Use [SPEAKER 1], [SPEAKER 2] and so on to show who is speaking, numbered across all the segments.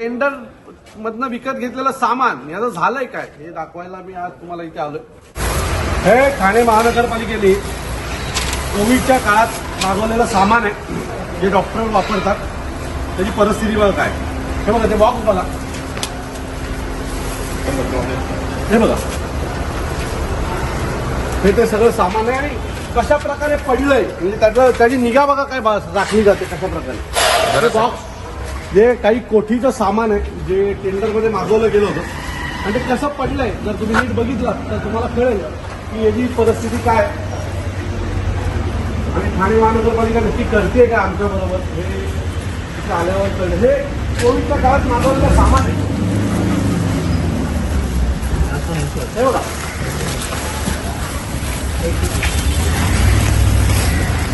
[SPEAKER 1] Tender मधनं विकत घेतलेलं सामान याचं झालंय काय? हे दाखवायला मी आज तुम्हाला इथे आलोय. हे ठाणे महानगरपालिकेने कोविडच्या काळात मागवलेलं सामान आहे जे डॉक्टर वापरतात. त्याची परिस्थिती बघा काय. हे बघा ते बॉक्स बघा. हे बघा. हे ते सगळं सामान आहे आणि कशा प्रकारे पडलंय? म्हणजे त्याचं त्याची निगा बघा काय राखली जाते कशा प्रकारे बॉक्स जे काही कोठीचं सामान आहे जे टेंडरमध्ये मागवलं गेलं होतं आणि ते कसं पडलंय जर तुम्ही नीट बघितलं तर तुम्हाला कळेल की याची परिस्थिती काय आणि ठाणे महानगरपालिका नक्की करते का आमच्याबरोबर हे तिथे आल्यावर कळलं. हे कोविडच्या काळात मागवलेलं सामान आहे? हे बघा.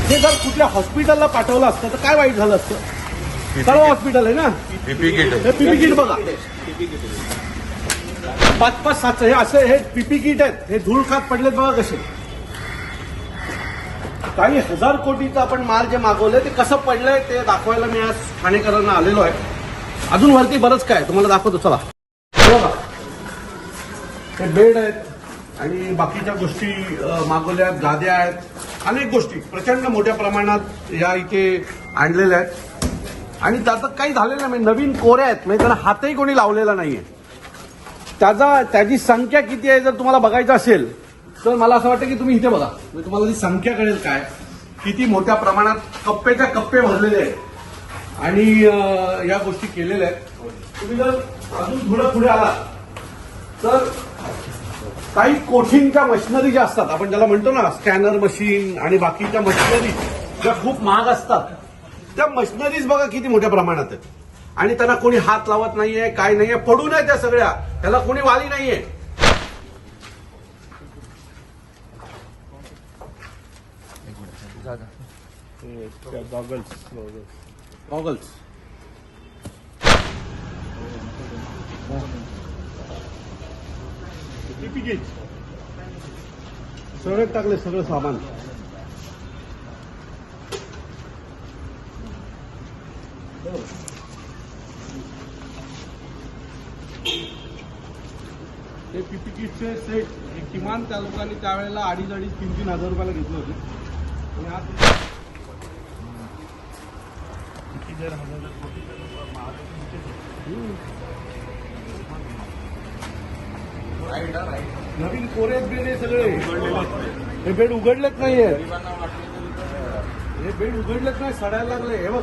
[SPEAKER 1] हे जर कुठल्या हॉस्पिटलला पाठवलं असतं तर काय वाईट झालं असतं? सर्व हॉस्पिटल आहे ना?
[SPEAKER 2] पीपी किट
[SPEAKER 1] हे पीपी किट बघा. पाच पाच सात हे असे हे पीपी किट आहेत. हे धूळ खात पडलेत बघा कसे. काही हजार कोटीचं आपण माल जे मागवलंय ते कसं पडलंय ते दाखवायला मी आज ठाणेकरांना आलेलो आहे. अजून वरती बरंच काय तुम्हाला दाखवतो चला. हे बघा. हे बेड आहेत आणि बाकीच्या गोष्टी मागवल्या आहेत गाद्या आहेत. अनेक गोष्टी प्रचंड मोठ्या प्रमाणात या इथे आणलेल्या आहेत. आणि त्याचं काही झालेलं नाही. म्हणजे नवीन कोऱ्या आहेत. म्हणजे त्यांना हातही कोणी लावलेला नाहीये. त्याचा त्याची संख्या किती आहे जर तुम्हाला बघायचं असेल तर मला असं वाटतं की तुम्ही इथे बघा. म्हणजे तुम्हाला ती संख्या कळेल काय किती मोठ्या प्रमाणात कप्पेच्या कप्पे भरलेले आहेत. आणि या गोष्टी केलेल्या आहेत. तुम्ही जर अजून थोडं पुढे आला तर काही कोठींच्या मशिनरी ज्या असतात आपण ज्याला म्हणतो ना स्कॅनर मशीन आणि बाकीच्या मशिनरी ज्या खूप महाग असतात त्या मशिनरीज बघा किती मोठ्या प्रमाणात आहेत. आणि त्यांना कोणी हात लावत नाहीये काय नाहीये पडू नये त्या सगळ्या. त्याला कोणी वाली नाहीये. गॉगल्स सगळं टाकले सगळं सामान. ते पीपी किटचे सेट हे किमान त्या लोकांनी त्यावेळेला अडीच अडीच तीन तीन हजार रुपयाला घेतले होते. आणि आज नवीन कोरेच बेड आहे सगळे. हे बेड उघडलेच नाहीये. हे बेड उघडलेच नाही सडायला लागले. हे बघ.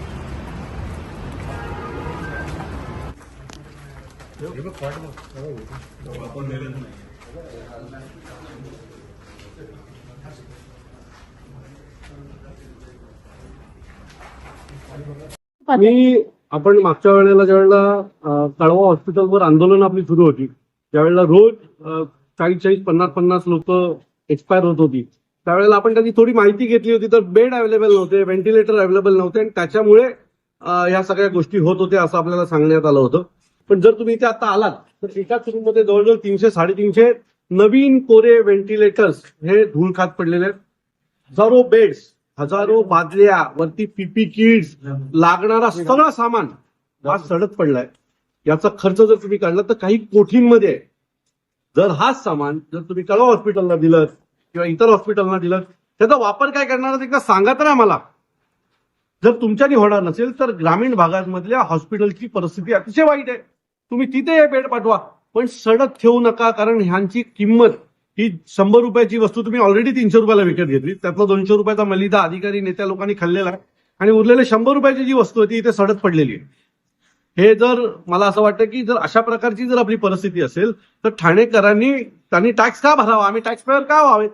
[SPEAKER 1] मी आपण मागच्या वेळेला ज्या वेळेला कळवा हॉस्पिटलवर आंदोलन आपली सुरू होती त्यावेळेला रोज चाळीस चाळीस पन्नास पन्नास लोक एक्सपायर होत होती. त्यावेळेला आपण त्याची थोडी माहिती घेतली होती तर बेड अवेलेबल नव्हते व्हेंटिलेटर अवेलेबल नव्हते आणि त्याच्यामुळे ह्या सगळ्या गोष्टी होत होत्या असं आपल्याला सांगण्यात आलं होतं. पण जर तुम्ही इथे आता आलात तर एकाच रूममध्ये जवळजवळ तीनशे साडेतीनशे नवीन कोरे व्हेंटिलेटर्स हे धूळ खात पडलेले आहेत. हजारो बेड्स हजारो बादल्या वरती पीपी किट्स लागणारा सगळा सामान हा सडत पडलाय. याचा खर्च जर तुम्ही काढला तर काही कोठींमध्ये आहे जर हाच सामान जर तुम्ही कळवा हॉस्पिटलला दिलं किंवा इतर हॉस्पिटलला दिलं त्याचा वापर काय करणार एकदा सांगा तर आम्हाला. जर तुमच्यानी होणार नसेल तर ग्रामीण भागांमधल्या हॉस्पिटलची परिस्थिती अतिशय वाईट आहे. तुम्ही तिथे हे पेट पाठवा. पण सडक ठेवू नका कारण ह्यांची किंमत ही शंभर रुपयाची वस्तू तुम्ही ऑलरेडी तीनशे रुपयाला विकत घेतली. त्यातला दोनशे रुपयाचा मलिदा अधिकारी नेत्या लोकांनी खाल्लेला आहे. आणि उरलेले शंभर रुपयाची जी वस्तू आहे ती इथे सडत पडलेली आहे. हे जर मला असं वाटतं की जर अशा प्रकारची जर आपली परिस्थिती असेल तर ठाणेकरांनी त्यांनी टॅक्स का भरावा? आम्ही टॅक्स पेअर का व्हावेत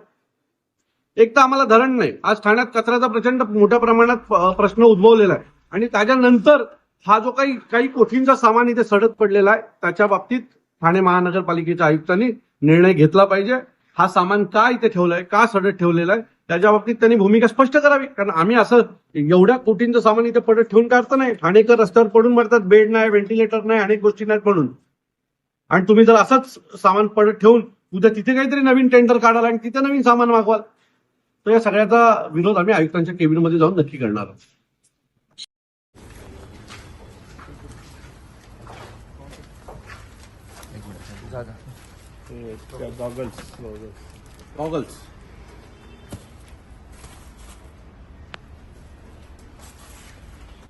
[SPEAKER 1] एक तर आम्हाला धरण नाही. आज ठाण्यात कचऱ्याचा प्रचंड मोठ्या प्रमाणात प्रश्न उद्भवलेला आहे. आणि त्याच्यानंतर हा जो काही काही कोठींचा सामान इथे सडत पडलेला आहे त्याच्या बाबतीत ठाणे महानगरपालिकेच्या आयुक्तांनी निर्णय घेतला पाहिजे. हा सामान का इथे ठेवलाय का सडत ठेवलेला आहे त्याच्या बाबतीत त्यांनी भूमिका स्पष्ट करावी. कारण आम्ही असं एवढ्या कोटींचं सामान इथे पडत ठेवून काय नाही. ठाणेकर रस्त्यावर पडून मरतात बेड नाही व्हेंटिलेटर नाही अनेक गोष्टी नाहीत म्हणून. आणि तुम्ही जर असंच सामान पडत ठेवून उद्या तिथे काहीतरी नवीन टेंडर काढाल आणि तिथे नवीन सामान मागवाल तर या सगळ्याचा विरोध आम्ही आयुक्तांच्या केबिनमध्ये जाऊन नक्की करणार आहोत.
[SPEAKER 3] Goggles goggles